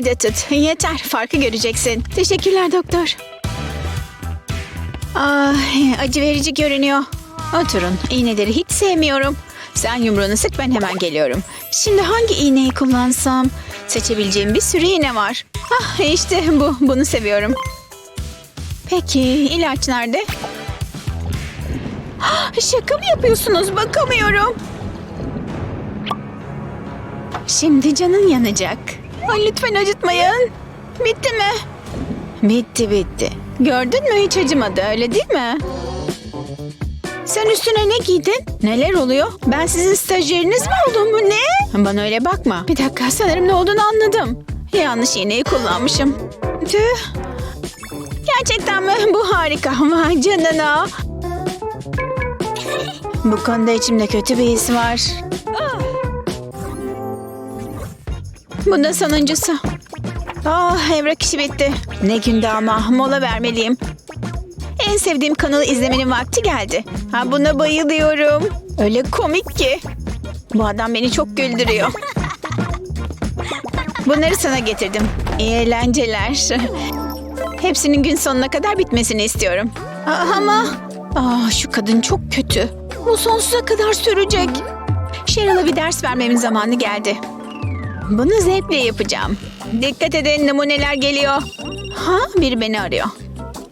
kenarda tut. Yeter farkı göreceksin. Teşekkürler doktor. Ah, acı verici görünüyor. Oturun. İğneleri hiç sevmiyorum. Sen yumruğunu sık ben hemen geliyorum. Şimdi hangi iğneyi kullansam? Seçebileceğim bir sürü iğne var. Ah işte bu. Bunu seviyorum. Peki ilaç nerede? Ah, Şaka mı yapıyorsunuz? Bakamıyorum. Şimdi canın yanacak. Lütfen acıtmayın. Bitti mi? Bitti bitti. Gördün mü hiç acımadı öyle değil mi? Sen üstüne ne giydin? Neler oluyor? Ben sizin stajyeriniz mi oldum mu? Ne? Bana öyle bakma. Bir dakika sanırım ne olduğunu anladım. Yanlış iğneyi kullanmışım. Tüh. Gerçekten mi? Bu harika. Vay canına. Bu konuda içimde kötü bir his var. Bu sonuncusu. Ah evrak işi bitti. Ne günde ama mola vermeliyim. En sevdiğim kanalı izlemenin vakti geldi. Ha buna bayılıyorum. Öyle komik ki. Bu adam beni çok güldürüyor. Bunları sana getirdim. İyi eğlenceler. Hepsinin gün sonuna kadar bitmesini istiyorum. Aa, ama Aa, şu kadın çok kötü. Bu sonsuza kadar sürecek. Cheryl'a bir ders vermemin zamanı geldi. Bunu zevkle yapacağım. Dikkat edin numuneler geliyor. Ha biri beni arıyor.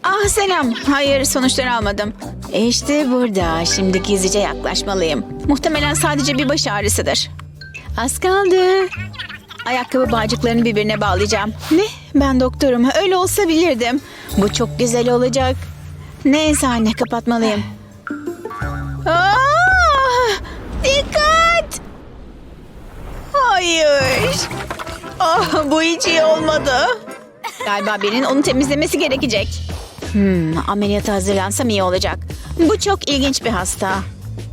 Ah selam. Hayır sonuçları almadım. İşte burada. Şimdi gizlice yaklaşmalıyım. Muhtemelen sadece bir baş ağrısıdır. Az kaldı. Ayakkabı bağcıklarını birbirine bağlayacağım. Ne? Ben doktorum. Öyle olsa bilirdim. Bu çok güzel olacak. Neyse anne kapatmalıyım. Hayır. Ah, bu hiç iyi olmadı. Galiba birinin onu temizlemesi gerekecek. Hmm, ameliyata hazırlansam iyi olacak. Bu çok ilginç bir hasta.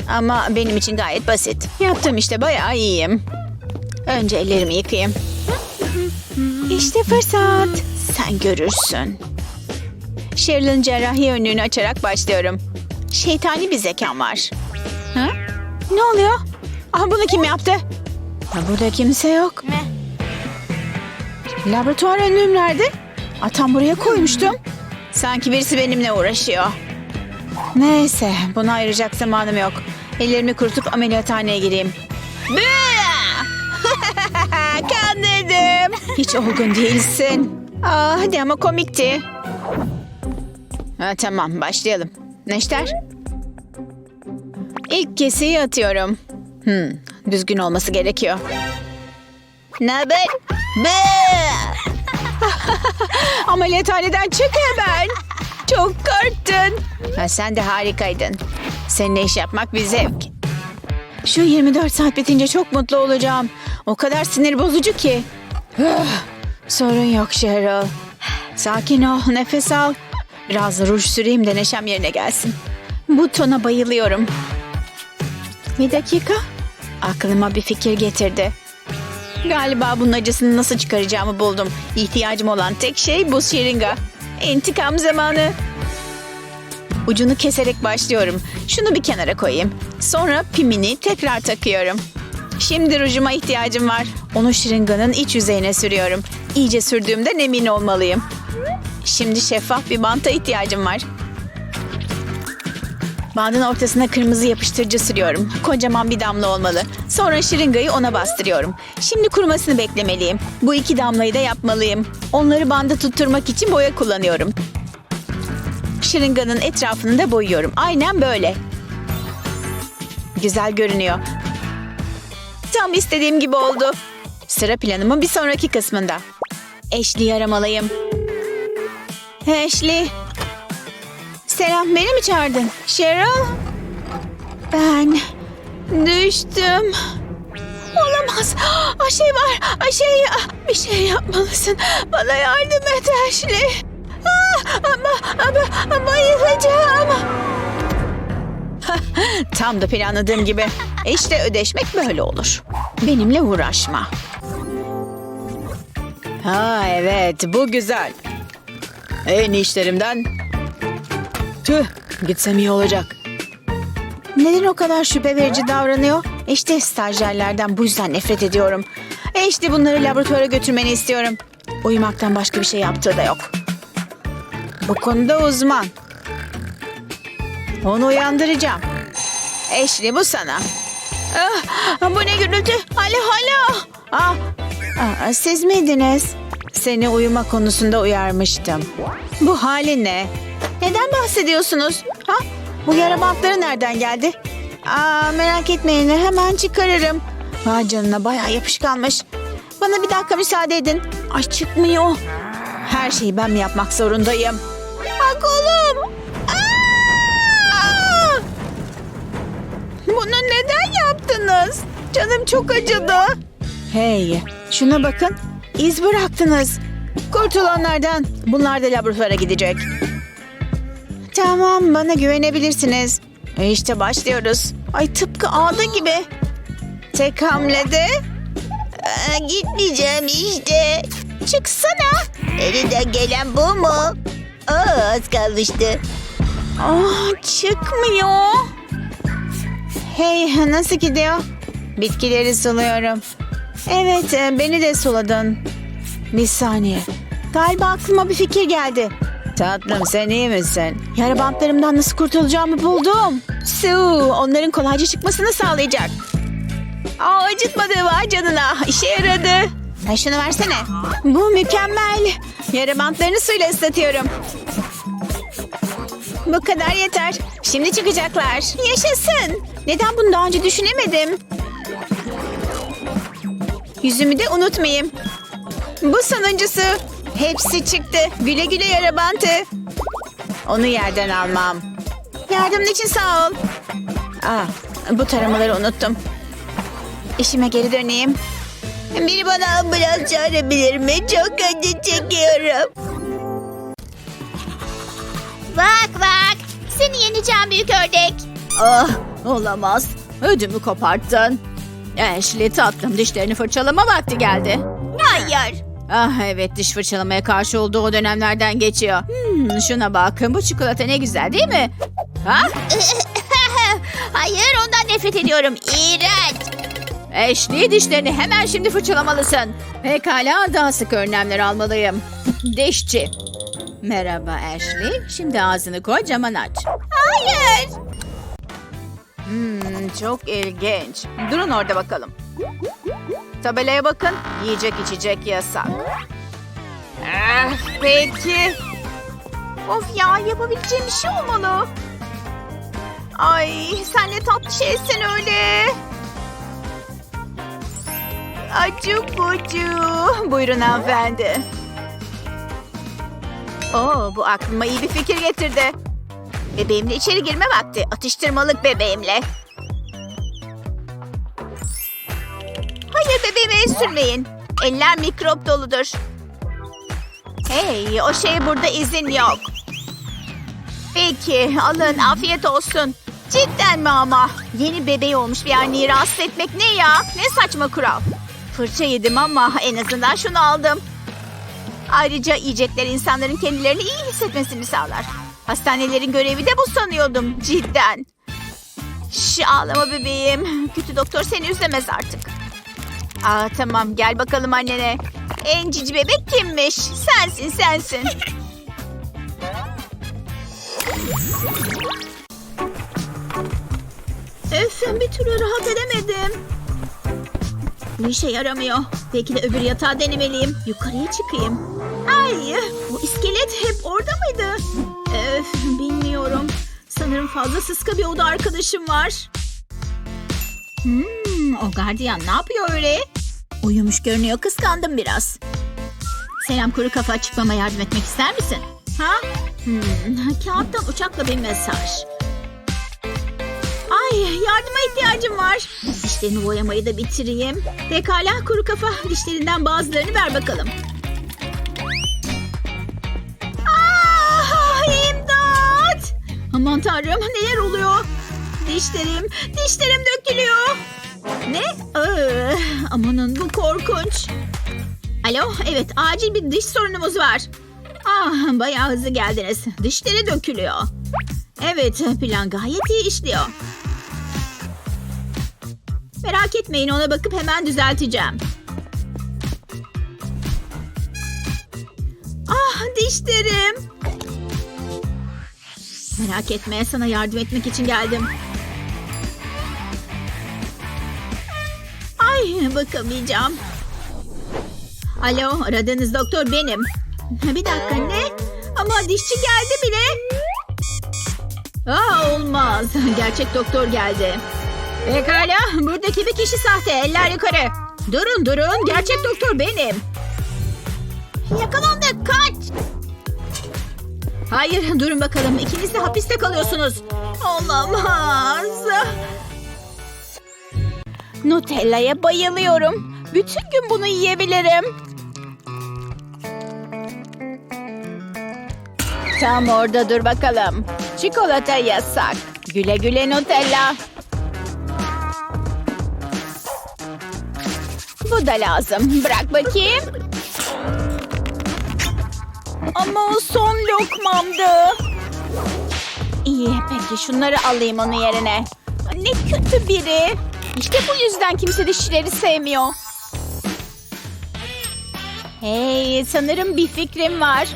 Ama benim için gayet basit. Yaptım işte bayağı iyiyim. Önce ellerimi yıkayayım. İşte fırsat. Sen görürsün. Cheryl'ın cerrahi önlüğünü açarak başlıyorum. Şeytani bir zekam var. Ha? Ne oluyor? Ah bunu kim yaptı? Ha, burada kimse yok. Laboratuvar önlüğüm nerede? Aa, tam buraya koymuştum. Sanki birisi benimle uğraşıyor. Neyse buna ayıracak zamanım yok. Ellerimi kurutup ameliyathaneye gireyim. Kandırdım. Hiç olgun değilsin. Aa, hadi ama komikti. Ha, tamam başlayalım. Neşter? İlk kesiyi atıyorum. Hmm, düzgün olması gerekiyor. Ne haber? Ameliyathaneden çık hemen. Çok korktun. Ha, sen de harikaydın. Seninle iş yapmak bir zevk. Şu 24 saat bitince çok mutlu olacağım. O kadar sinir bozucu ki. Sorun yok Cheryl. Sakin ol, nefes al. Biraz ruj süreyim de neşem yerine gelsin. Bu tona bayılıyorum. Bir dakika. Aklıma bir fikir getirdi. Galiba bunun acısını nasıl çıkaracağımı buldum. İhtiyacım olan tek şey bu şırınga. İntikam zamanı. Ucunu keserek başlıyorum. Şunu bir kenara koyayım. Sonra pimini tekrar takıyorum. Şimdi rujuma ihtiyacım var. Onu şırınganın iç yüzeyine sürüyorum. İyice sürdüğümden emin olmalıyım. Şimdi şeffaf bir banta ihtiyacım var. Bandın ortasına kırmızı yapıştırıcı sürüyorum. Kocaman bir damla olmalı. Sonra şırıngayı ona bastırıyorum. Şimdi kurumasını beklemeliyim. Bu iki damlayı da yapmalıyım. Onları banda tutturmak için boya kullanıyorum. Şırınganın etrafını da boyuyorum. Aynen böyle. Güzel görünüyor. Tam istediğim gibi oldu. Sıra planımın bir sonraki kısmında. Ashley'i aramalıyım. Ashley. Selam, beni mi çağırdın? Cheryl? Ben düştüm. Olamaz. Şey var. Şey, bir şey yapmalısın. Bana yardım et Ashley. Ah, ama, ama, bayılacağım. Tam da planladığım gibi. İşte ödeşmek böyle olur. Benimle uğraşma. Ha evet bu güzel. En işlerimden. Tüh gitsem iyi olacak. Neden o kadar şüphe verici davranıyor? İşte stajyerlerden bu yüzden nefret ediyorum. E işte bunları laboratuvara götürmeni istiyorum. Uyumaktan başka bir şey yaptığı da yok. Bu konuda uzman. Onu uyandıracağım. Eşli bu sana. Ah, bu ne gürültü? Alo alo. Ah, ah, siz miydiniz? Seni uyuma konusunda uyarmıştım. Bu hali ne? Neden bahsediyorsunuz? Ha? Bu yara bantları nereden geldi? Aa, merak etmeyin hemen çıkarırım. Vay canına bayağı yapışkanmış. Bana bir dakika müsaade edin. Ay çıkmıyor. Her şeyi ben mi yapmak zorundayım? Aa, kolum. Aa! Bunu neden yaptınız? Canım çok acıdı. Hey, şuna bakın. İz bıraktınız. Kurtulanlardan. Bunlar da laboratuvara gidecek. Tamam, bana güvenebilirsiniz. E işte başlıyoruz. Ay tıpkı ağda gibi. Tek hamlede. Aa, gitmeyeceğim işte. Çıksana. Elinden gelen bu mu? Aa, az kalmıştı. Ah, çıkmıyor. Hey, nasıl gidiyor? Bitkileri suluyorum. Evet, e, beni de suladın. Bir saniye. Galiba aklıma bir fikir geldi. Tatlım sen iyi misin? Yara bantlarımdan nasıl kurtulacağımı buldum. Su, onların kolayca çıkmasını sağlayacak. Aa, acıtmadı vay canına. İşe yaradı. Ha, şunu versene. Bu mükemmel. Yara bantlarını suyla ıslatıyorum. Bu kadar yeter. Şimdi çıkacaklar. Yaşasın. Neden bunu daha önce düşünemedim? Yüzümü de unutmayayım. Bu sonuncusu. Hepsi çıktı. Güle güle yara bantı. Onu yerden almam. Yardımın için sağ ol. Aa, bu taramaları unuttum. İşime geri döneyim. Biri bana ambulans çağırabilir mi? Çok acı çekiyorum. Bak bak. Seni yeneceğim büyük ördek. Ah olamaz. Ödümü koparttın. Ashley tatlım dişlerini fırçalama vakti geldi. Hayır. Ah evet diş fırçalamaya karşı olduğu o dönemlerden geçiyor. Hmm, şuna bakın bu çikolata ne güzel değil mi? Ha? Hayır ondan nefret ediyorum. İğrenç. Ashley dişlerini hemen şimdi fırçalamalısın. Pekala daha sık önlemler almalıyım. Dişçi. Merhaba Ashley. Şimdi ağzını kocaman aç. Hayır. Hmm, çok ilginç. Durun orada bakalım. Tabelaya bakın. Yiyecek içecek yasak. Ah, peki. Of ya yapabileceğim bir şey olmalı. Ay sen ne tatlı şeysin öyle. Acı bucu. Buyurun hanımefendi. Oo, bu aklıma iyi bir fikir getirdi. Bebeğimle içeri girme vakti. Atıştırmalık bebeğimle. Hayır bebeğime sürmeyin. Eller mikrop doludur. Hey o şey burada izin yok. Peki alın afiyet olsun. Cidden mi ama? Yeni bebeği olmuş bir anneyi rahatsız etmek ne ya? Ne saçma kural. Fırça yedim ama en azından şunu aldım. Ayrıca yiyecekler insanların kendilerini iyi hissetmesini sağlar. Hastanelerin görevi de bu sanıyordum cidden. Şş, ağlama bebeğim. Kötü doktor seni üzemez artık. Aa, tamam gel bakalım annene. En cici bebek kimmiş? Sensin sensin. Öf bir türlü rahat edemedim. Bu işe yaramıyor. Belki de öbür yatağı denemeliyim. Yukarıya çıkayım. Ay bu iskelet hep orada mıydı? Öf bilmiyorum. Sanırım fazla sıska bir oda arkadaşım var. Hmm, o gardiyan ne yapıyor öyle? Uyumuş görünüyor kıskandım biraz. Selam kuru kafa çıkmama yardım etmek ister misin? Ha? Hmm, kağıttan uçakla bir mesaj. Ay yardıma ihtiyacım var. Dişlerimi boyamayı da bitireyim. Pekala kuru kafa dişlerinden bazılarını ver bakalım. Ah imdat! Aman tanrım neler oluyor? Dişlerim, dişlerim dökülüyor. Ne? Ee, amanın bu korkunç. Alo, evet acil bir diş sorunumuz var. Ah, bayağı hızlı geldiniz. Dişleri dökülüyor. Evet, plan gayet iyi işliyor. Merak etmeyin ona bakıp hemen düzelteceğim. dişlerim. Merak etme sana yardım etmek için geldim. Ay bakamayacağım. Alo aradığınız doktor benim. Bir dakika ne? Ama dişçi geldi bile. Aa olmaz. Gerçek doktor geldi. Pekala buradaki bir kişi sahte eller yukarı. Durun durun gerçek doktor benim. Yakalandık kaç. Hayır durun bakalım ikiniz de hapiste kalıyorsunuz. Olamaz. Nutella'ya bayılıyorum. Bütün gün bunu yiyebilirim. Tam orada dur bakalım. Çikolata yasak. Güle güle Nutella. Bu da lazım. Bırak bakayım. Ama o son lokmamdı. İyi peki şunları alayım onun yerine. Ne kötü biri. İşte bu yüzden kimse dişçileri sevmiyor. Hey sanırım bir fikrim var.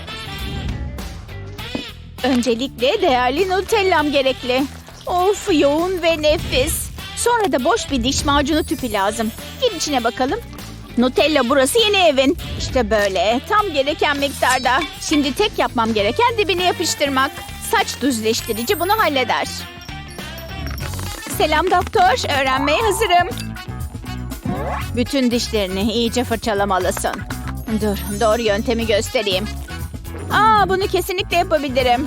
Öncelikle değerli Nutella'm gerekli. Of yoğun ve nefis. Sonra da boş bir diş macunu tüpü lazım. Gir içine bakalım. Nutella burası yeni evin. İşte böyle tam gereken miktarda. Şimdi tek yapmam gereken dibine yapıştırmak. Saç düzleştirici bunu halleder. Selam doktor. Öğrenmeye hazırım. Bütün dişlerini iyice fırçalamalısın. Dur, doğru yöntemi göstereyim. Aa, bunu kesinlikle yapabilirim.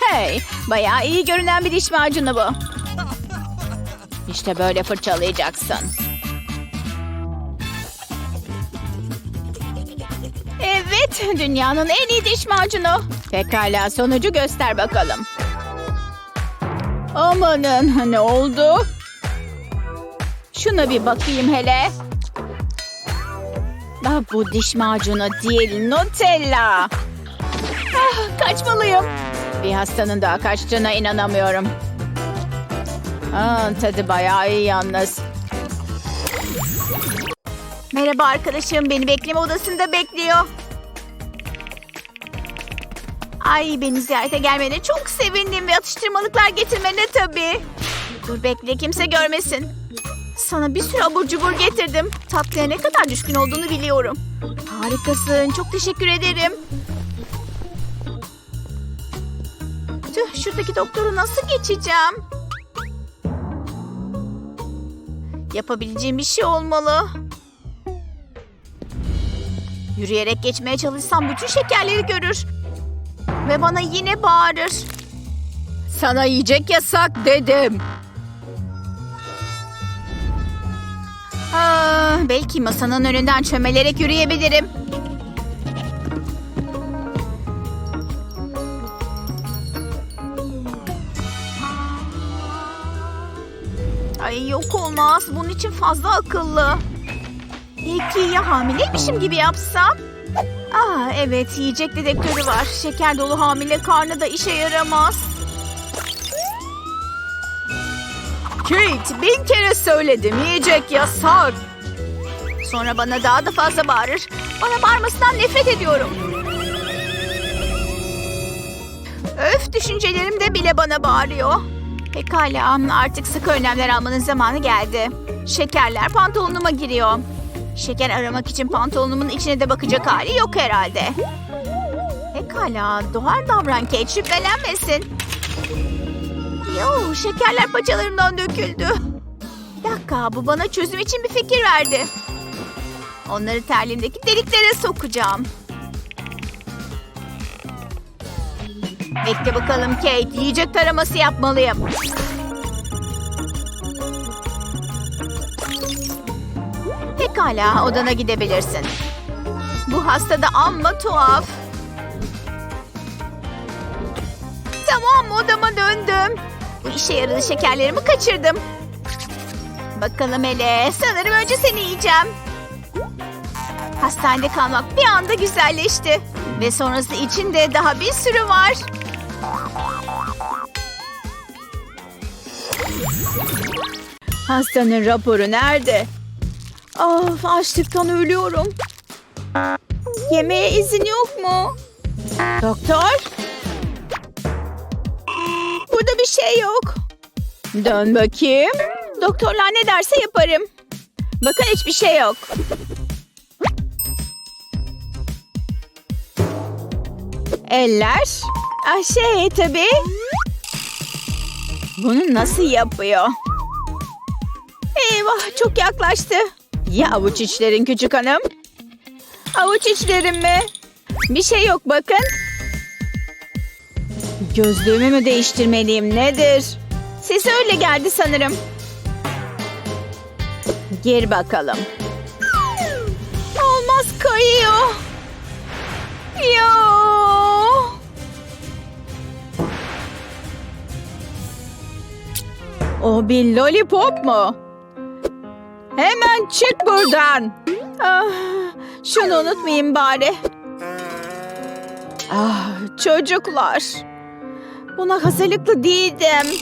Hey, bayağı iyi görünen bir diş macunu bu. İşte böyle fırçalayacaksın. Evet, dünyanın en iyi diş macunu. Pekala, sonucu göster bakalım. Amanın, ne oldu? Şuna bir bakayım hele. Ah, bu diş macunu değil, Nutella. Ah, kaçmalıyım. Bir hastanın daha kaçtığına inanamıyorum. Aa, tadı bayağı iyi yalnız. Merhaba arkadaşım, beni bekleme odasında bekliyor. Ay beni ziyarete gelmene çok sevindim ve atıştırmalıklar getirmene tabii. Dur bekle kimse görmesin. Sana bir sürü abur cubur getirdim. Tatlıya ne kadar düşkün olduğunu biliyorum. Harikasın. Çok teşekkür ederim. Tüh şuradaki doktoru nasıl geçeceğim? Yapabileceğim bir şey olmalı. Yürüyerek geçmeye çalışsam bütün şekerleri görür. Ve bana yine bağırır. Sana yiyecek yasak dedim. Aa, belki masanın önünden çömelerek yürüyebilirim. Ay yok olmaz. Bunun için fazla akıllı. Peki ya hamileymişim gibi yapsam? Aa evet yiyecek dedektörü var. Şeker dolu hamile karnı da işe yaramaz. Kate bin kere söyledim yiyecek yasak. Sonra bana daha da fazla bağırır. Bana bağırmasından nefret ediyorum. Öf düşüncelerim de bile bana bağırıyor. Pekala artık sıkı önlemler almanın zamanı geldi. Şekerler pantolonuma giriyor. Şeker aramak için pantolonumun içine de bakacak hali yok herhalde. Pekala doğar davran Kate şüphelenmesin. Yo, şekerler paçalarımdan döküldü. Bir dakika, bu bana çözüm için bir fikir verdi. Onları terliğimdeki deliklere sokacağım. Bekle bakalım Kate, yiyecek taraması yapmalıyım. Pekala, odana gidebilirsin. Bu hasta da amma tuhaf. Tamam, odama döndüm. Bu işe yaradı şekerlerimi kaçırdım. Bakalım hele. Sanırım önce seni yiyeceğim. Hastanede kalmak bir anda güzelleşti. Ve sonrası için de daha bir sürü var. Hastanın raporu nerede? Of açlıktan ölüyorum. Yemeğe izin yok mu? Doktor? Burada bir şey yok. Dön bakayım. Doktorlar ne derse yaparım. Bakın hiçbir şey yok. Eller. Ah şey tabii. Bunu nasıl yapıyor? Eyvah çok yaklaştı. Ya avuç içlerin küçük hanım? Avuç içlerim mi? Bir şey yok bakın. Gözlüğümü mü değiştirmeliyim nedir? Sesi öyle geldi sanırım. Gir bakalım. Olmaz kayıyor. Yo. O bir lollipop mu? Hemen çık buradan. Ah, şunu unutmayayım bari. Ah, çocuklar. Buna hazırlıklı değildim.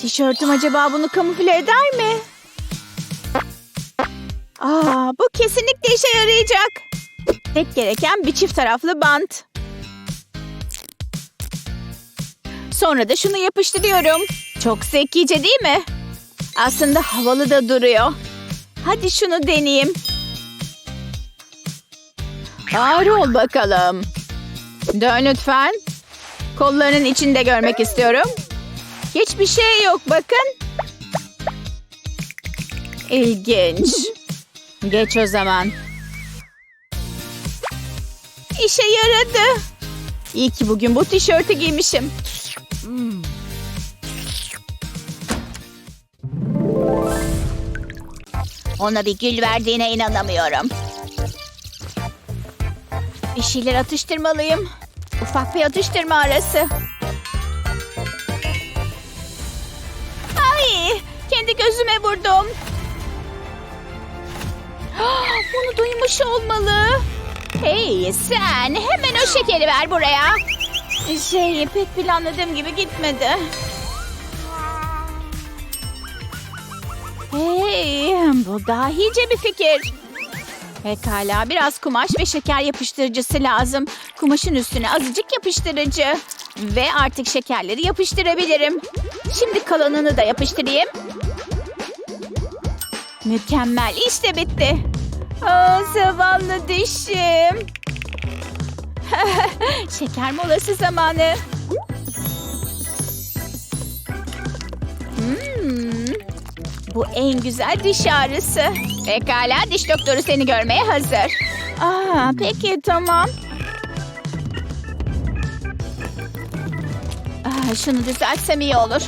Tişörtüm acaba bunu kamufle eder mi? Aa, bu kesinlikle işe yarayacak. Tek gereken bir çift taraflı bant. Sonra da şunu yapıştırıyorum. Çok zekice değil mi? Aslında havalı da duruyor. Hadi şunu deneyeyim. Ağır ol bakalım. Dön lütfen. Kollarının içinde görmek istiyorum. Hiçbir şey yok bakın. İlginç. Geç o zaman. İşe yaradı. İyi ki bugün bu tişörtü giymişim. Ona bir gül verdiğine inanamıyorum. Bir şeyler atıştırmalıyım. Ufak bir atıştırma arası. Ay, kendi gözüme vurdum. Ah, Bunu duymuş olmalı. Hey sen hemen o şekeri ver buraya. Şey, pek planladığım gibi gitmedi. Hey, bu dahice bir fikir. Pekala, biraz kumaş ve şeker yapıştırıcısı lazım. Kumaşın üstüne azıcık yapıştırıcı. Ve artık şekerleri yapıştırabilirim. Şimdi kalanını da yapıştırayım. Mükemmel, işte bitti. Aa, zavallı dişim. Şeker molası zamanı. Bu en güzel diş ağrısı. Pekala diş doktoru seni görmeye hazır. Aa, peki tamam. Aa, şunu düzeltsem iyi olur.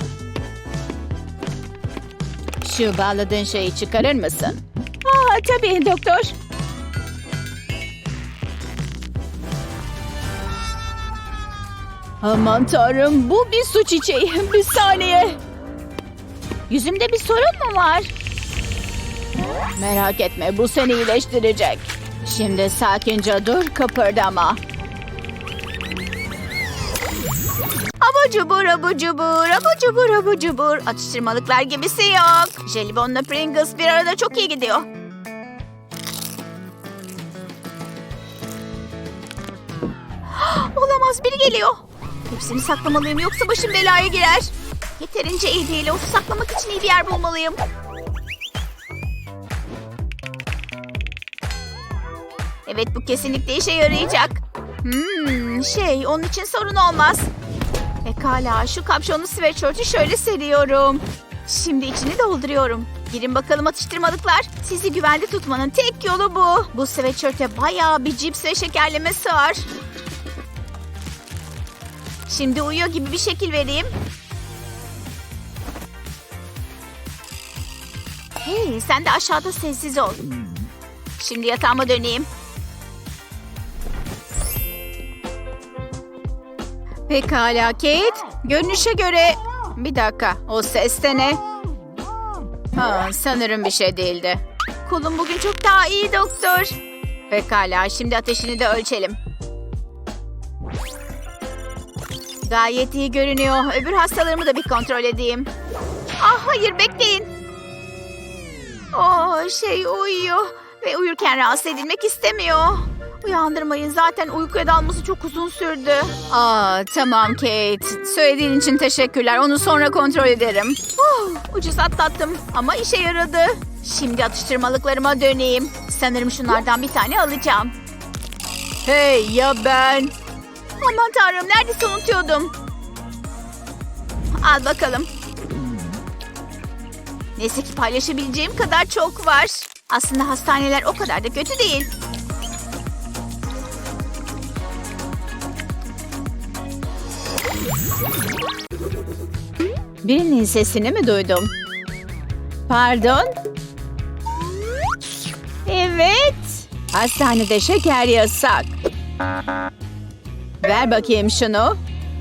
Şu bağladığın şeyi çıkarır mısın? Aa, tabii doktor. Aman tanrım bu bir su çiçeği. Bir saniye. Yüzümde bir sorun mu var? Merak etme bu seni iyileştirecek. Şimdi sakince dur kıpırdama. Abur cubur abur cubur abur cubur abur cubur. Atıştırmalıklar gibisi yok. Jelibonla Pringles bir arada çok iyi gidiyor. Olamaz biri geliyor. Hepsini saklamalıyım yoksa başım belaya girer. Yeterince iyi değil. Onu saklamak için iyi bir yer bulmalıyım. Evet bu kesinlikle işe yarayacak. Hmm, şey onun için sorun olmaz. Pekala şu kapşonlu sweatshirt'ü şöyle seriyorum. Şimdi içini dolduruyorum. Girin bakalım atıştırmalıklar. Sizi güvende tutmanın tek yolu bu. Bu sweatshirt'e bayağı bir cips ve şekerleme sığar. Şimdi uyuyor gibi bir şekil vereyim. Hey sen de aşağıda sessiz ol. Şimdi yatağıma döneyim. Pekala Kate. Görünüşe göre... Bir dakika o ses de ne? Ha, sanırım bir şey değildi. Kolum bugün çok daha iyi doktor. Pekala şimdi ateşini de ölçelim. Gayet iyi görünüyor. Öbür hastalarımı da bir kontrol edeyim. Ah hayır bekleyin. Aa, şey uyuyor ve uyurken rahatsız edilmek istemiyor. Uyandırmayın zaten uykuya dalması çok uzun sürdü. Aa tamam Kate. Söylediğin için teşekkürler. Onu sonra kontrol ederim. Huh, ucuz atlattım ama işe yaradı. Şimdi atıştırmalıklarıma döneyim. Sanırım şunlardan bir tane alacağım. Hey ya ben? Aman tanrım neredeyse unutuyordum. Al bakalım. Neyse ki paylaşabileceğim kadar çok var. Aslında hastaneler o kadar da kötü değil. Birinin sesini mi duydum? Pardon? Evet. Hastanede şeker yasak. Ver bakayım şunu.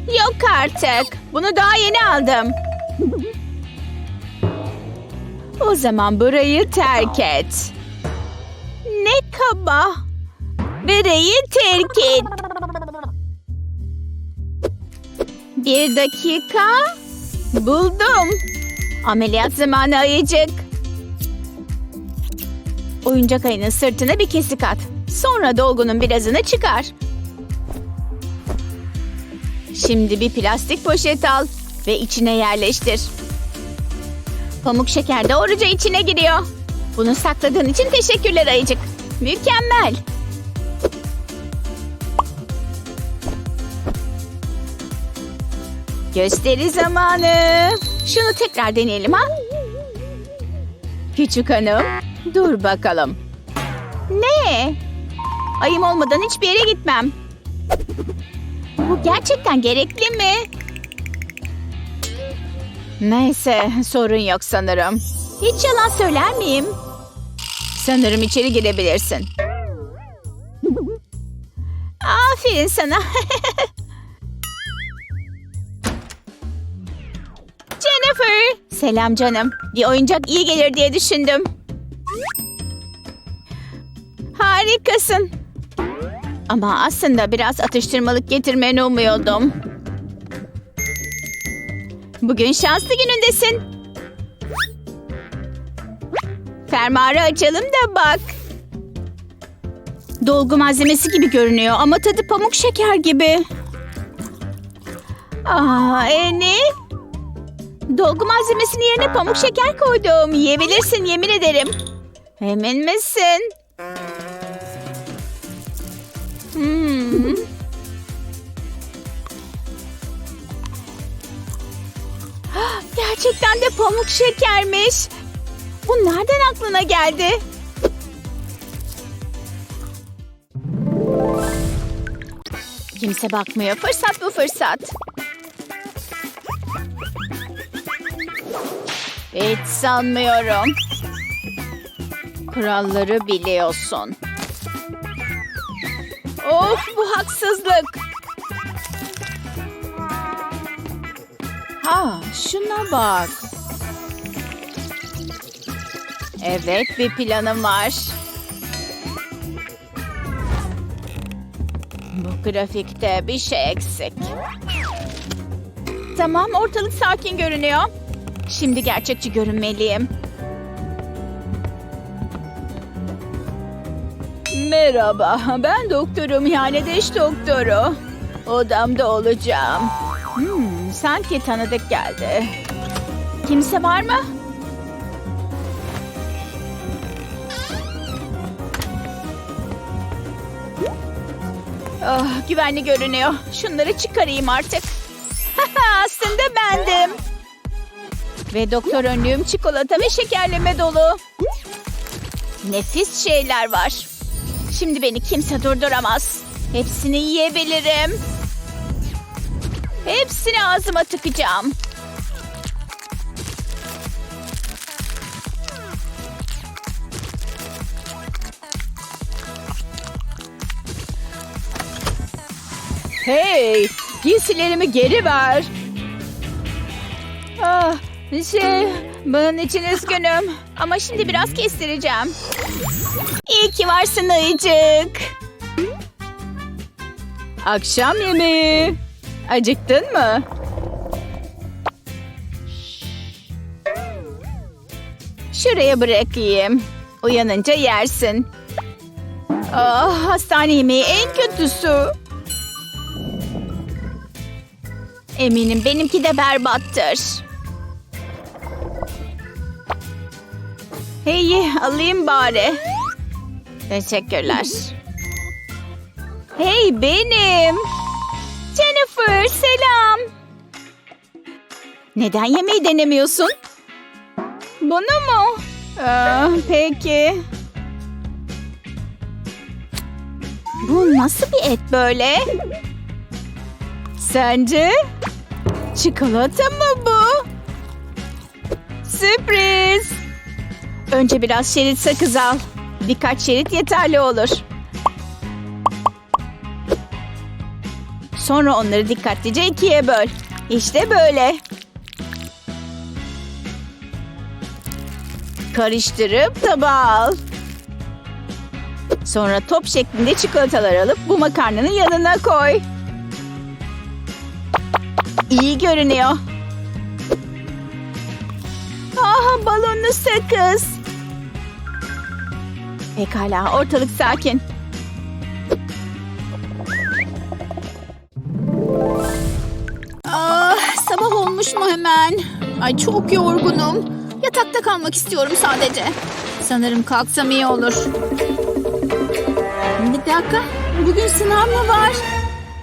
Yok artık. Bunu daha yeni aldım. O zaman burayı terk et. Ne kaba. Burayı terk et. Bir dakika. Buldum. Ameliyat zamanı ayıcık. Oyuncak ayının sırtına bir kesik at. Sonra dolgunun birazını çıkar. Şimdi bir plastik poşet al ve içine yerleştir. Pamuk şeker doğruca içine giriyor. Bunu sakladığın için teşekkürler ayıcık. Mükemmel. Gösteri zamanı. Şunu tekrar deneyelim ha. Küçük hanım, dur bakalım. Ne? Ayım olmadan hiçbir yere gitmem. Gerçekten gerekli mi? Neyse, sorun yok sanırım. Hiç yalan söyler miyim? Sanırım içeri girebilirsin. Aferin sana. Jennifer. Selam canım. Bir oyuncak iyi gelir diye düşündüm. Harikasın. Ama aslında biraz atıştırmalık getirmeni umuyordum. Bugün şanslı günündesin. Fermuarı açalım da bak. Dolgu malzemesi gibi görünüyor ama tadı pamuk şeker gibi. Aa, e ne? Dolgu malzemesinin yerine pamuk şeker koydum. Yiyebilirsin yemin ederim. Emin misin? Gerçekten de pamuk şekermiş. Bu nereden aklına geldi? Kimse bakmıyor. Fırsat bu fırsat. Hiç sanmıyorum. Kuralları biliyorsun. Of bu haksızlık. Ha şuna bak. Evet bir planım var. Bu grafikte bir şey eksik. Tamam ortalık sakin görünüyor. Şimdi gerçekçi görünmeliyim. Merhaba, ben doktorum yani diş doktoru. Odamda olacağım. Hmm, sanki tanıdık geldi. Kimse var mı? Ah, güvenli görünüyor. Şunları çıkarayım artık. Aslında bendim. Ve doktor önlüğüm çikolata ve şekerleme dolu. Nefis şeyler var. Şimdi beni kimse durduramaz. Hepsini yiyebilirim. Hepsini ağzıma tıkacağım. Hey, giysilerimi geri ver. Ah, şey, bunun için üzgünüm. Ama şimdi biraz kestireceğim. İyi ki varsın ayıcık. Akşam yemeği. Acıktın mı? Şuraya bırakayım. Uyanınca yersin. Ah, hastane yemeği en kötüsü. Eminim benimki de berbattır. Hey, alayım bari. Teşekkürler. Hey benim. Jennifer selam. Neden yemeği denemiyorsun? Bunu mu? Aa, peki. Bu nasıl bir et böyle? Sence? Çikolata mı bu? Sürpriz. Önce biraz şerit sakız al. Birkaç şerit yeterli olur. Sonra onları dikkatlice ikiye böl. İşte böyle. Karıştırıp tabağa al. Sonra top şeklinde çikolatalar alıp bu makarnanın yanına koy. İyi görünüyor. Aha balonlu sakız. Pekala ortalık sakin. Mu hemen? Ay çok yorgunum. Yatakta kalmak istiyorum sadece. Sanırım kalksam iyi olur. Bir dakika. Bugün sınav mı var?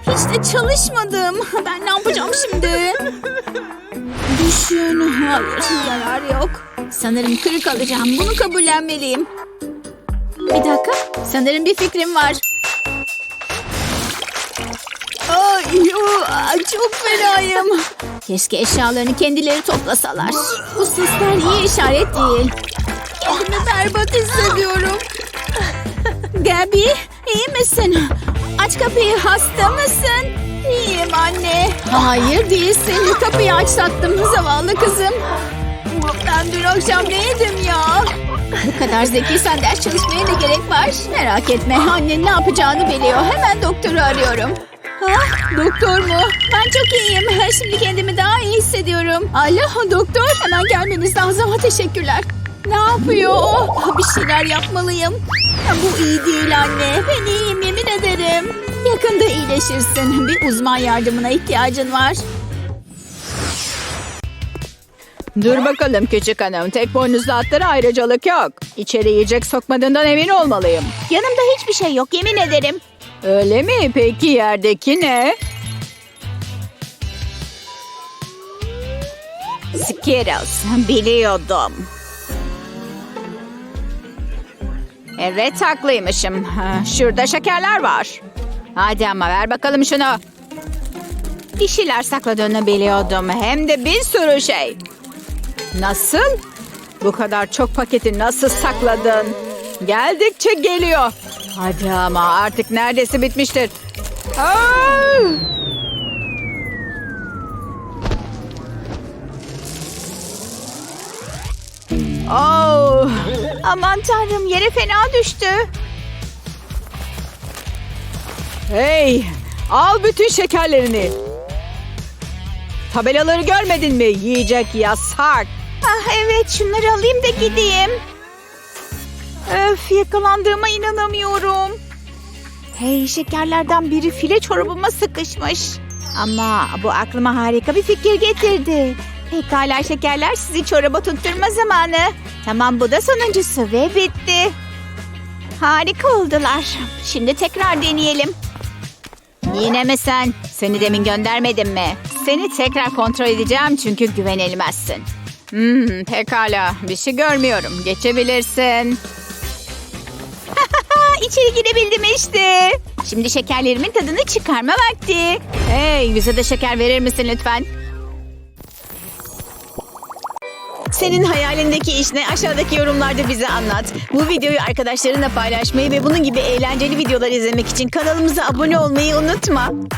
Hiç de çalışmadım. Ben ne yapacağım şimdi? Düşün. Hayır, yarar yok. Sanırım kırık alacağım. Bunu kabullenmeliyim. Bir dakika. Sanırım bir fikrim var. Ay, yo, çok fenayım. Keşke eşyalarını kendileri toplasalar. Bu sesler iyi işaret değil. Kendimi berbat hissediyorum. Gabi, iyi misin? Aç kapıyı, hasta mısın? İyiyim anne. Hayır değilsin. Kapıyı aç tatlım, zavallı kızım. Ben dün akşam ne yedim ya? Bu kadar zekiysen ders çalışmaya ne gerek var? Merak etme, annen ne yapacağını biliyor. Hemen doktoru arıyorum. Ha, doktor mu? Ben çok iyiyim. Şimdi kendimi daha iyi hissediyorum. Alo doktor. Hemen gelmeniz lazım. Teşekkürler. Ne yapıyor o? Bir şeyler yapmalıyım. Bu iyi değil anne. Ben iyiyim yemin ederim. Yakında iyileşirsin. Bir uzman yardımına ihtiyacın var. Dur bakalım küçük hanım. Tek boynuzlu atlara ayrıcalık yok. İçeri yiyecek sokmadığından emin olmalıyım. Yanımda hiçbir şey yok yemin ederim. Öyle mi? Peki yerdeki ne? Skittles. Biliyordum. Evet haklıymışım. Ha, Şurada şekerler var. Hadi ama ver bakalım şunu. Bir şeyler sakladığını biliyordum. Hem de bir sürü şey. Nasıl? Bu kadar çok paketi nasıl sakladın? Geldikçe geliyor. Hadi ama artık neredeyse bitmiştir. Aa! Oh, aman tanrım yere fena düştü. Hey, al bütün şekerlerini. Tabelaları görmedin mi? Yiyecek yasak. Ah evet şunları alayım da gideyim. Öf yakalandığıma inanamıyorum. Hey şekerlerden biri file çorabıma sıkışmış. Ama bu aklıma harika bir fikir getirdi. Pekala şekerler sizi çoraba tutturma zamanı. Tamam bu da sonuncusu ve bitti. Harika oldular. Şimdi tekrar deneyelim. Yine mi sen? Seni demin göndermedim mi? Seni tekrar kontrol edeceğim çünkü güvenilmezsin. Hmm, pekala bir şey görmüyorum. Geçebilirsin. İçeri girebildim işte. Şimdi şekerlerimin tadını çıkarma vakti. Hey bize de şeker verir misin lütfen? Senin hayalindeki iş ne? Aşağıdaki yorumlarda bize anlat. Bu videoyu arkadaşlarınla paylaşmayı ve bunun gibi eğlenceli videolar izlemek için kanalımıza abone olmayı unutma.